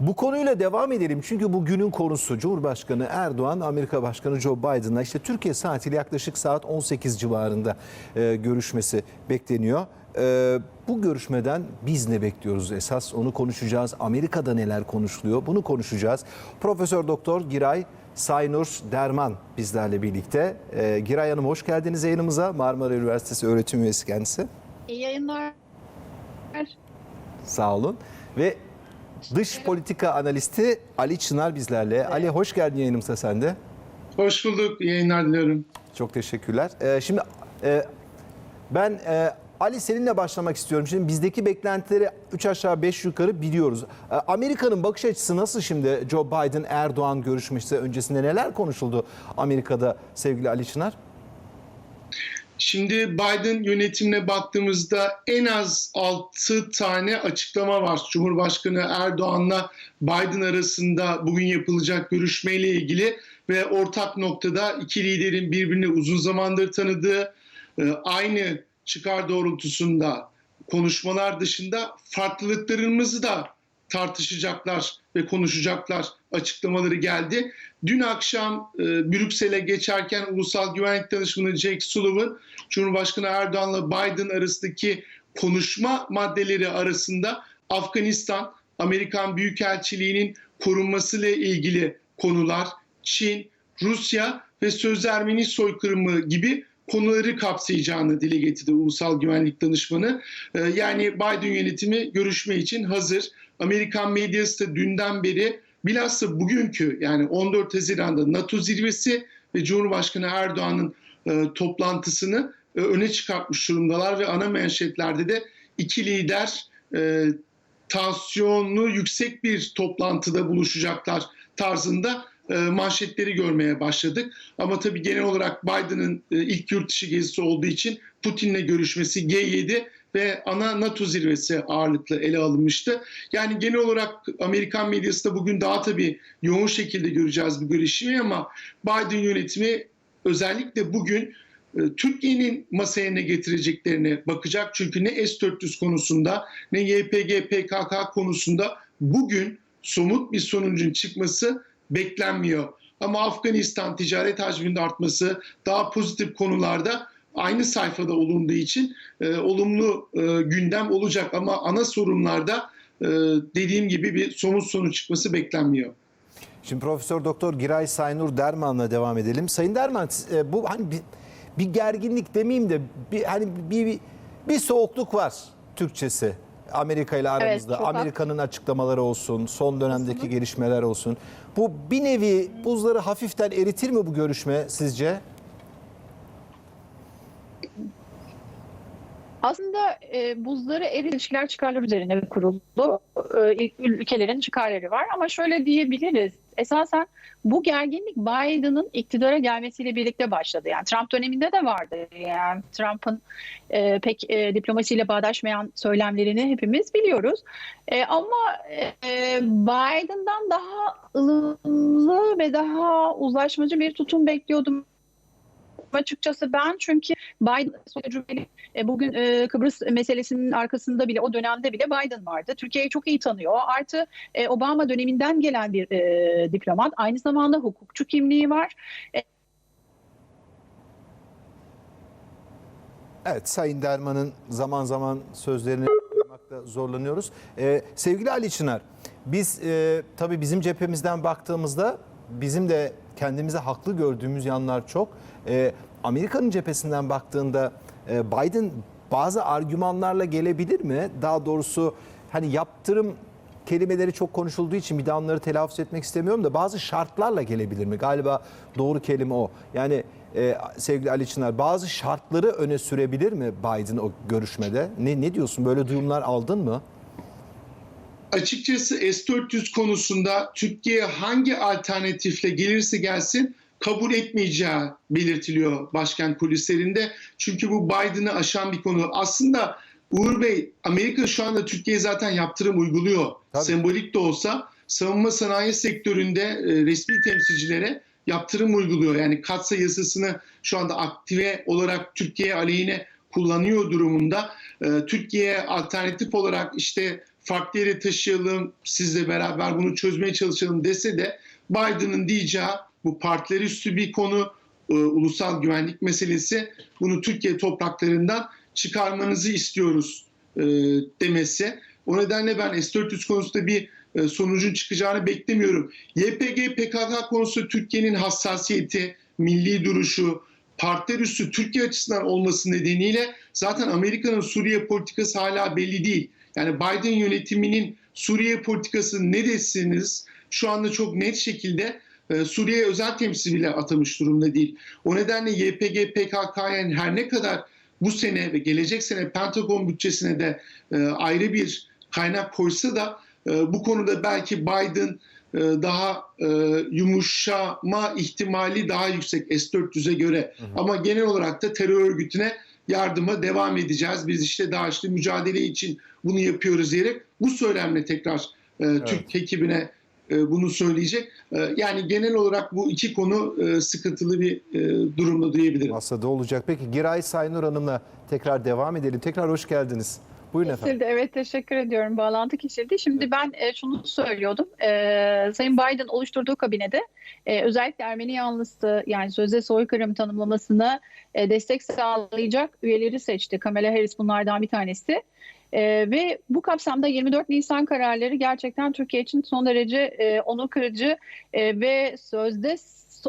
Bu konuyla devam edelim çünkü bu günün konusu Cumhurbaşkanı Erdoğan, Amerika Başkanı Joe Biden'la işte Türkiye saatiyle yaklaşık saat 18 civarında e, görüşmesi bekleniyor. E, bu görüşmeden biz ne bekliyoruz esas onu konuşacağız. Amerika'da neler konuşuluyor bunu konuşacağız. Profesör Doktor Giray Saynur Derman bizlerle birlikte. E, Giray Hanım hoş geldiniz yayınımıza. Marmara Üniversitesi öğretim üyesi kendisi. İyi yayınlar. Sağ olun. Ve dış politika analisti Ali Çınar bizlerle. Ali hoş geldin yayınımıza sen de. Hoş bulduk. İyi yayınlar diliyorum. Çok teşekkürler. Ee, şimdi e, ben e, Ali seninle başlamak istiyorum. Şimdi bizdeki beklentileri 3 aşağı 5 yukarı biliyoruz. Ee, Amerika'nın bakış açısı nasıl şimdi Joe Biden Erdoğan görüşmesi öncesinde neler konuşuldu Amerika'da sevgili Ali Çınar? Şimdi Biden yönetimine baktığımızda en az 6 tane açıklama var. Cumhurbaşkanı Erdoğan'la Biden arasında bugün yapılacak görüşmeyle ilgili ve ortak noktada iki liderin birbirini uzun zamandır tanıdığı, e, aynı çıkar doğrultusunda konuşmalar dışında farklılıklarımızı da tartışacaklar ve konuşacaklar açıklamaları geldi. Dün akşam e, Brüksel'e geçerken Ulusal Güvenlik Danışmanı Jake Sullivan, Cumhurbaşkanı Erdoğan'la Biden arasındaki konuşma maddeleri arasında Afganistan, Amerikan Büyükelçiliği'nin korunmasıyla ilgili konular, Çin, Rusya ve söz Ermeni soykırımı gibi konuları kapsayacağını dile getirdi Ulusal Güvenlik Danışmanı. Ee, Yani Biden yönetimi görüşme için hazır. Amerikan medyası da dünden beri bilhassa bugünkü yani 14 Haziran'da NATO zirvesi ve Cumhurbaşkanı Erdoğan'ın e, toplantısını e, öne çıkartmış durumdalar ve ana manşetlerde de iki lider e, tansiyonlu yüksek bir toplantıda buluşacaklar tarzında manşetleri görmeye başladık. Ama tabii genel olarak Biden'ın e, ilk yurt dışı gezisi olduğu için Putin'le görüşmesi G7 ve ana NATO zirvesi ağırlıklı ele alınmıştı. Yani genel olarak Amerikan medyası da bugün daha tabii yoğun şekilde göreceğiz bu görüşmeyi ama Biden yönetimi özellikle bugün e, Türkiye'nin masaya ne getireceklerine bakacak. Çünkü ne S-400 konusunda ne YPG, PKK konusunda bugün somut bir sonucun çıkması beklenmiyor. Ama Afganistan ticaret hacminin artması daha pozitif konularda aynı sayfada olunduğu için e, olumlu e, gündem olacak. Ama ana sorunlarda e, dediğim gibi bir somut sonuç çıkması beklenmiyor. Şimdi Profesör Doktor Giray Saynur Derman'la devam edelim. Sayın Derman e, bu hani bir, bir gerginlik demeyeyim de bir hani bir, bir, bir soğukluk var Türkçesi. Amerika ile aramızda. çok Amerika'nın açıklamaları olsun, son dönemdeki gelişmeler olsun. Bu bir nevi buzları hafiften eritir mi bu görüşme sizce? Aslında e, buzları eri ilişkiler çıkarlar üzerine kuruldu. E, ülkelerin çıkarları var ama şöyle diyebiliriz. Esasen bu gerginlik Biden'ın iktidara gelmesiyle birlikte başladı. Yani Trump döneminde de vardı. Yani Trump'ın e, pek e, diplomasiyle bağdaşmayan söylemlerini hepimiz biliyoruz. E, ama e, Biden'dan daha ılımlı ve daha uzlaşmacı bir tutum bekliyordum açıkçası ben çünkü Biden tecrübeli e, bugün e, Kıbrıs meselesinin arkasında bile o dönemde bile Biden vardı. Türkiye'yi çok iyi tanıyor. Artı e, Obama döneminden gelen bir e, diplomat. Aynı zamanda hukukçu kimliği var. Evet Sayın Derman'ın zaman zaman sözlerini duymakta zorlanıyoruz. Ee, sevgili Ali Çınar, biz e, tabii bizim cephemizden baktığımızda bizim de kendimize haklı gördüğümüz yanlar çok. Ee, Amerika'nın cephesinden baktığında e, Biden bazı argümanlarla gelebilir mi? Daha doğrusu hani yaptırım kelimeleri çok konuşulduğu için bir daha onları telaffuz etmek istemiyorum da bazı şartlarla gelebilir mi? Galiba doğru kelime o. Yani e, sevgili Ali Çınar bazı şartları öne sürebilir mi Biden o görüşmede? Ne, ne diyorsun? Böyle duyumlar aldın mı? Açıkçası S-400 konusunda Türkiye hangi alternatifle gelirse gelsin kabul etmeyeceği belirtiliyor başkent kulislerinde. Çünkü bu Biden'ı aşan bir konu. Aslında Uğur Bey, Amerika şu anda Türkiye'ye zaten yaptırım uyguluyor. Tabii. Sembolik de olsa savunma sanayi sektöründe e, resmi temsilcilere yaptırım uyguluyor. Yani katsa yasasını şu anda aktive olarak Türkiye aleyhine kullanıyor durumunda. E, Türkiye alternatif olarak işte farklı yere taşıyalım, sizle beraber bunu çözmeye çalışalım dese de Biden'ın diyeceği bu partiler üstü bir konu, e, ulusal güvenlik meselesi. Bunu Türkiye topraklarından çıkarmanızı istiyoruz e, demesi. O nedenle ben S-400 konusunda bir e, sonucun çıkacağını beklemiyorum. YPG, PKK konusu Türkiye'nin hassasiyeti, milli duruşu, partiler üstü Türkiye açısından olması nedeniyle zaten Amerika'nın Suriye politikası hala belli değil. Yani Biden yönetiminin Suriye politikası ne desiniz şu anda çok net şekilde Suriye özel temsil bile atamış durumda değil. O nedenle YPG, PKK yani her ne kadar bu sene ve gelecek sene Pentagon bütçesine de e, ayrı bir kaynak koysa da e, bu konuda belki Biden e, daha e, yumuşama ihtimali daha yüksek S-400'e göre. Ama genel olarak da terör örgütüne yardıma devam edeceğiz. Biz işte DAEŞ'le mücadele için bunu yapıyoruz diyerek bu söylemle tekrar e, Türk ekibine e, bunu söyleyecek. E, yani genel olarak bu iki konu e, sıkıntılı bir e, durumda diyebilirim. Masada olacak. Peki Giray Saynur Hanım'la tekrar devam edelim. Tekrar hoş geldiniz. Buyurun efendim. Kesildi. Evet teşekkür ediyorum. Bağlantı kesildi. Şimdi ben e, şunu söylüyordum. E, Sayın Biden oluşturduğu kabinede e, özellikle Ermeni yanlısı yani sözde soykırım tanımlamasına e, destek sağlayacak üyeleri seçti. Kamala Harris bunlardan bir tanesi. E, ve bu kapsamda 24 Nisan kararları gerçekten Türkiye için son derece e, onur kırıcı e, ve sözde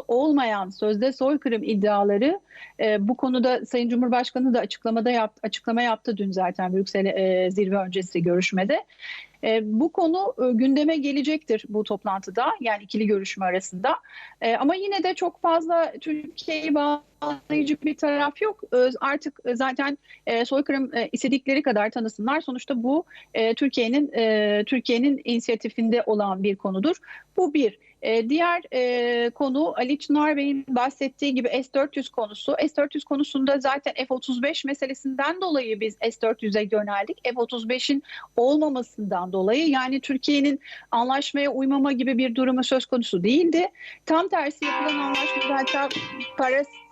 olmayan sözde soykırım iddiaları e, bu konuda Sayın Cumhurbaşkanı da açıklamada yaptı, açıklama yaptı dün zaten Brüksel e, zirve öncesi görüşmede. E, bu konu e, gündeme gelecektir bu toplantıda yani ikili görüşme arasında. E, ama yine de çok fazla Türkiye'yi bağlayıcı bir taraf yok. E, artık e, zaten e, soykırım e, istedikleri kadar tanısınlar. Sonuçta bu e, Türkiye'nin e, Türkiye'nin inisiyatifinde olan bir konudur. Bu bir. E, diğer e, konu Ali Çınar Bey'in bahsettiği gibi S-400 konusu. S-400 konusunda zaten F-35 meselesinden dolayı biz S-400'e yöneldik. F-35'in olmamasından dolayı yani Türkiye'nin anlaşmaya uymama gibi bir durumu söz konusu değildi. Tam tersi yapılan anlaşmada hatta parası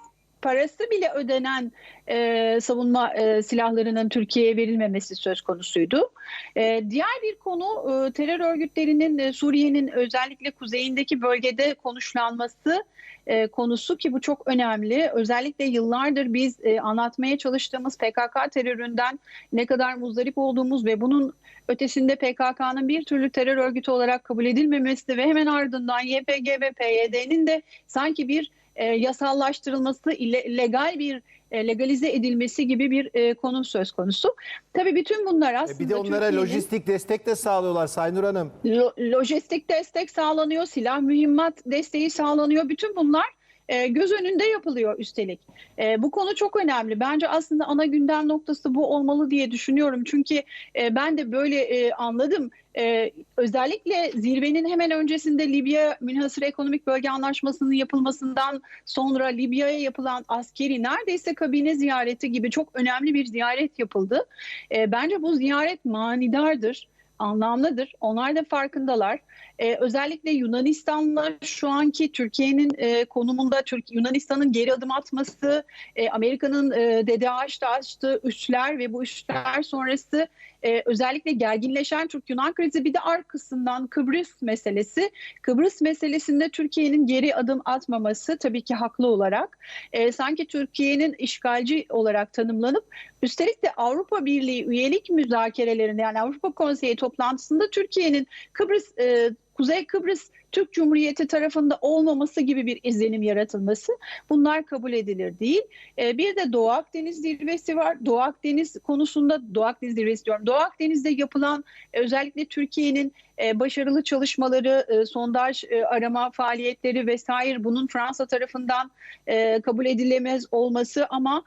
parası bile ödenen e, savunma e, silahlarının Türkiye'ye verilmemesi söz konusuydu. E, diğer bir konu e, terör örgütlerinin e, Suriye'nin özellikle kuzeyindeki bölgede konuşlanması e, konusu ki bu çok önemli. Özellikle yıllardır biz e, anlatmaya çalıştığımız PKK teröründen ne kadar muzdarip olduğumuz ve bunun ötesinde PKK'nın bir türlü terör örgütü olarak kabul edilmemesi ve hemen ardından YPG ve PYD'nin de sanki bir e, yasallaştırılması, ile- legal bir e, legalize edilmesi gibi bir e, konu söz konusu. Tabii bütün bunlar E, aslında Bir de onlara Türkiye'nin- lojistik destek de sağlıyorlar Saynur Hanım. Lo- lojistik destek sağlanıyor, silah mühimmat desteği sağlanıyor. Bütün bunlar e, göz önünde yapılıyor üstelik. E, bu konu çok önemli. Bence aslında ana gündem noktası bu olmalı diye düşünüyorum. Çünkü e, ben de böyle e, anladım. E, özellikle zirvenin hemen öncesinde Libya Münhasır Ekonomik Bölge Anlaşması'nın yapılmasından sonra Libya'ya yapılan askeri neredeyse kabine ziyareti gibi çok önemli bir ziyaret yapıldı. E, bence bu ziyaret manidardır anlamlıdır. Onlar da farkındalar. Ee, özellikle Yunanistan'la şu anki Türkiye'nin e, konumunda Türk Yunanistan'ın geri adım atması, e, Amerika'nın e, DDAŞ'ta açtığı üsler ve bu üsler sonrası e, özellikle gerginleşen Türk-Yunan krizi bir de arkasından Kıbrıs meselesi. Kıbrıs meselesinde Türkiye'nin geri adım atmaması tabii ki haklı olarak e, sanki Türkiye'nin işgalci olarak tanımlanıp üstelik de Avrupa Birliği üyelik müzakerelerinde yani Avrupa Konseyi toplantısında Türkiye'nin Kıbrıs e, Kuzey Kıbrıs Türk Cumhuriyeti tarafında olmaması gibi bir izlenim yaratılması bunlar kabul edilir değil. E, bir de Doğu Akdeniz zirvesi var. Doğu Akdeniz konusunda Doğu Akdeniz zirvesi diyorum. Doğu Akdeniz'de yapılan özellikle Türkiye'nin e, başarılı çalışmaları, e, sondaj e, arama faaliyetleri vesaire bunun Fransa tarafından e, kabul edilemez olması ama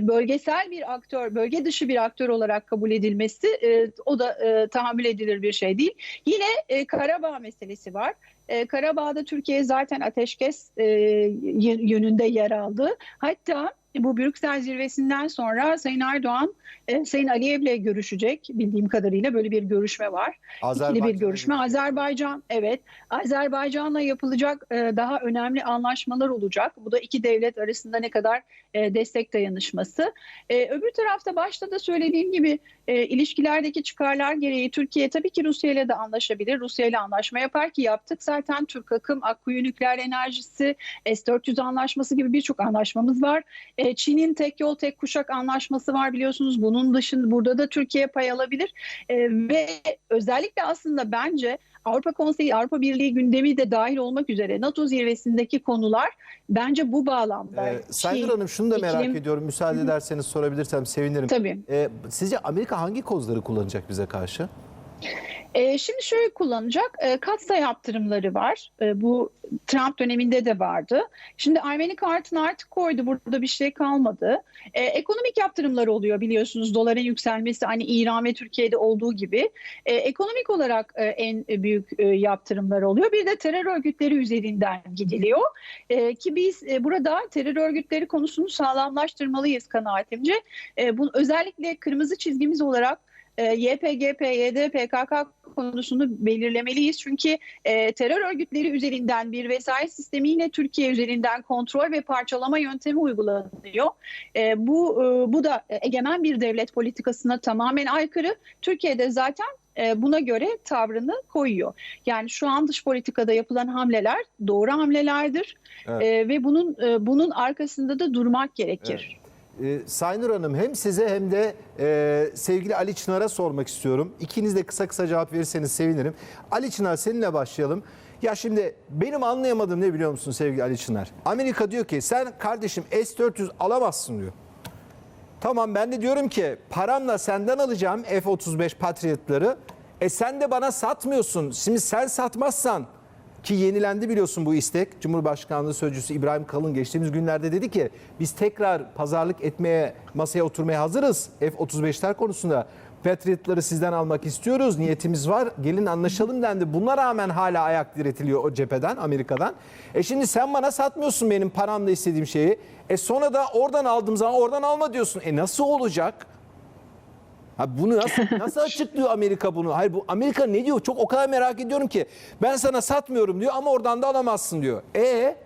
bölgesel bir aktör, bölge dışı bir aktör olarak kabul edilmesi o da tahammül edilir bir şey değil. Yine Karabağ meselesi var. Karabağ'da Türkiye zaten ateşkes yönünde yer aldı. Hatta bu Brüksel zirvesinden sonra Sayın Erdoğan e, Sayın Aliyev'le görüşecek bildiğim kadarıyla böyle bir görüşme var. İkili bir görüşme. Azerbaycan evet Azerbaycan'la yapılacak e, daha önemli anlaşmalar olacak. Bu da iki devlet arasında ne kadar e, destek dayanışması. E, öbür tarafta başta da söylediğim gibi e, ilişkilerdeki çıkarlar gereği Türkiye tabii ki Rusya ile de anlaşabilir. Rusya ile anlaşma yapar ki yaptık zaten Türk Akım, Akkuyu Nükleer Enerjisi, S-400 anlaşması gibi birçok anlaşmamız var. E, Çin'in tek yol tek kuşak anlaşması var biliyorsunuz. Bunun dışında burada da Türkiye pay alabilir. E, ve özellikle aslında bence Avrupa Konseyi, Avrupa Birliği gündemi de dahil olmak üzere NATO zirvesindeki konular bence bu bağlamda. Ee, Sayın Hanım şunu da merak iklim- ediyorum. Müsaade ederseniz sorabilirsem sevinirim. Tabii. Ee, sizce Amerika hangi kozları kullanacak bize karşı? E, şimdi şöyle kullanacak. E, katsayı yaptırımları var. E, bu Trump döneminde de vardı. Şimdi Ermeni kartını artık koydu. Burada bir şey kalmadı. E, ekonomik yaptırımlar oluyor biliyorsunuz. Doların yükselmesi hani İran ve Türkiye'de olduğu gibi. E, ekonomik olarak e, en büyük e, yaptırımlar oluyor. Bir de terör örgütleri üzerinden gidiliyor. E, ki biz e, burada terör örgütleri konusunu sağlamlaştırmalıyız kanaatimce. E, bu özellikle kırmızı çizgimiz olarak e, YPG, PYD, PKK konusunu belirlemeliyiz. Çünkü e, terör örgütleri üzerinden bir vesayet sistemiyle Türkiye üzerinden kontrol ve parçalama yöntemi uygulanıyor. E, bu e, bu da egemen bir devlet politikasına tamamen aykırı. Türkiye'de zaten e, buna göre tavrını koyuyor. Yani şu an dış politikada yapılan hamleler doğru hamlelerdir Evet. E, ve bunun bunun arkasında da durmak gerekir. Ee, Sayın Hanım hem size hem de e, sevgili Ali Çınar'a sormak istiyorum. İkiniz de kısa kısa cevap verirseniz sevinirim. Ali Çınar seninle başlayalım. Ya şimdi benim anlayamadığım ne biliyor musun sevgili Ali Çınar? Amerika diyor ki sen kardeşim S-400 alamazsın diyor. Tamam ben de diyorum ki paramla senden alacağım F-35 Patriot'ları. E sen de bana satmıyorsun. Şimdi sen satmazsan ki yenilendi biliyorsun bu istek. Cumhurbaşkanlığı Sözcüsü İbrahim Kalın geçtiğimiz günlerde dedi ki biz tekrar pazarlık etmeye, masaya oturmaya hazırız F-35'ler konusunda. Patriot'ları sizden almak istiyoruz. Niyetimiz var. Gelin anlaşalım dendi. Buna rağmen hala ayak diretiliyor o cepheden, Amerika'dan. E şimdi sen bana satmıyorsun benim paramla istediğim şeyi. E sonra da oradan aldığım zaman oradan alma diyorsun. E nasıl olacak? Ha bunu nasıl nasıl açıklıyor Amerika bunu? Hayır bu Amerika ne diyor? Çok o kadar merak ediyorum ki. Ben sana satmıyorum diyor ama oradan da alamazsın diyor. E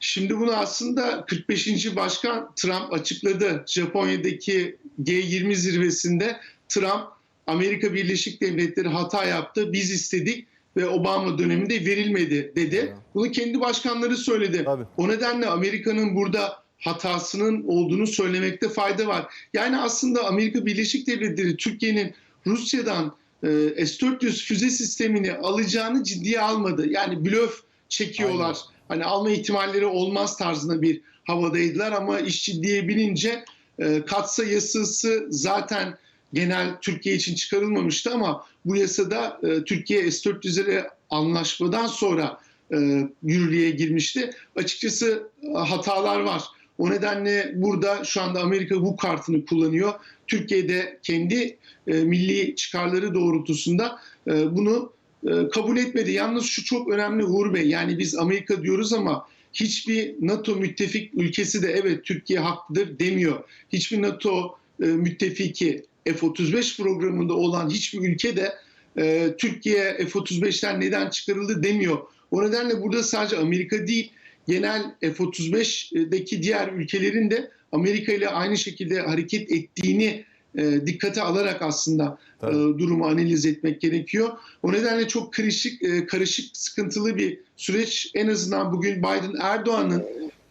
Şimdi bunu aslında 45. Başkan Trump açıkladı. Japonya'daki G20 zirvesinde Trump Amerika Birleşik Devletleri hata yaptı. Biz istedik ve Obama döneminde verilmedi dedi. Bunu kendi başkanları söyledi. Tabii. O nedenle Amerika'nın burada hatasının olduğunu söylemekte fayda var. Yani aslında Amerika Birleşik Devletleri Türkiye'nin Rusya'dan e, S-400 füze sistemini alacağını ciddiye almadı. Yani blöf çekiyorlar. Aynen. Hani alma ihtimalleri olmaz tarzında bir havadaydılar ama iş ciddiye binince e, katsa yasası zaten genel Türkiye için çıkarılmamıştı ama bu yasada e, Türkiye S-400'lere anlaşmadan sonra e, yürürlüğe girmişti. Açıkçası e, hatalar var. O nedenle burada şu anda Amerika bu kartını kullanıyor. Türkiye'de kendi e, milli çıkarları doğrultusunda e, bunu e, kabul etmedi. Yalnız şu çok önemli Uğur Bey. Yani biz Amerika diyoruz ama hiçbir NATO müttefik ülkesi de evet Türkiye haklıdır demiyor. Hiçbir NATO e, müttefiki F-35 programında olan hiçbir ülke de e, Türkiye F-35'ten neden çıkarıldı demiyor. O nedenle burada sadece Amerika değil genel F-35'deki diğer ülkelerin de Amerika ile aynı şekilde hareket ettiğini e, dikkate alarak aslında e, durumu analiz etmek gerekiyor. O nedenle çok karışık, e, karışık, sıkıntılı bir süreç. En azından bugün Biden Erdoğan'ın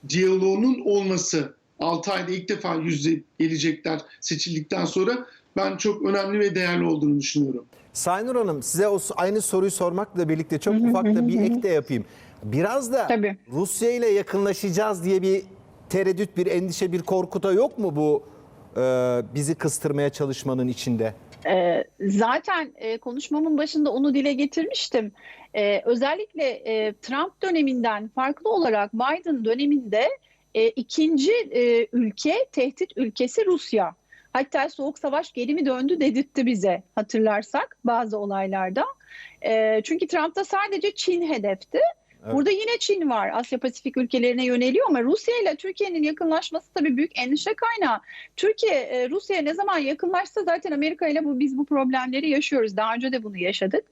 diyaloğunun olması 6 ayda ilk defa yüzde gelecekler seçildikten sonra ben çok önemli ve değerli olduğunu düşünüyorum. Saynur Hanım size o aynı soruyu sormakla birlikte çok ufak da bir ek de yapayım. Biraz da Tabii. Rusya ile yakınlaşacağız diye bir tereddüt, bir endişe, bir korkuta yok mu bu e, bizi kıstırmaya çalışmanın içinde? Ee, zaten e, konuşmamın başında onu dile getirmiştim. Ee, özellikle e, Trump döneminden farklı olarak Biden döneminde e, ikinci e, ülke, tehdit ülkesi Rusya. Hatta soğuk savaş geri mi döndü dedirtti bize hatırlarsak bazı olaylarda. E, çünkü Trump'ta sadece Çin hedefti. Burada yine Çin var. Asya Pasifik ülkelerine yöneliyor ama Rusya ile Türkiye'nin yakınlaşması tabii büyük endişe kaynağı. Türkiye e, Rusya'ya ne zaman yakınlaşsa zaten Amerika ile bu biz bu problemleri yaşıyoruz. Daha önce de bunu yaşadık.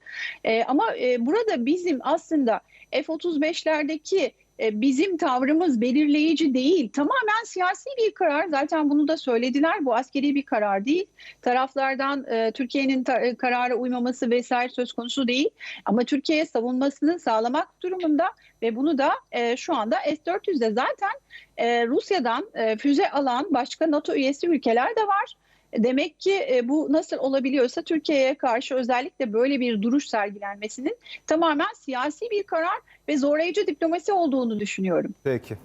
E, ama e, burada bizim aslında F-35'lerdeki e, bizim tavrımız belirleyici değil. Tamamen siyasi bir karar. Zaten bunu da söylediler. Bu askeri bir karar değil. Taraflardan e, Türkiye'nin ta- e, karara uymaması vesaire söz konusu değil. Ama Türkiye'ye savunmasını sağlamak durumunda ve bunu da e, şu anda S-400'de zaten e, Rusya'dan e, füze alan başka NATO üyesi ülkeler de var. Demek ki e, bu nasıl olabiliyorsa Türkiye'ye karşı özellikle böyle bir duruş sergilenmesinin tamamen siyasi bir karar ve zorlayıcı diplomasi olduğunu düşünüyorum. Peki.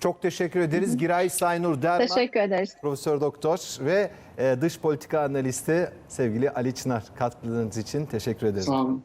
Çok teşekkür ederiz. Giray Saynur Derman, Teşekkür ederiz. Profesör Doktor ve e, dış politika analisti sevgili Ali Çınar katkılarınız için teşekkür ederiz. Sağ olun.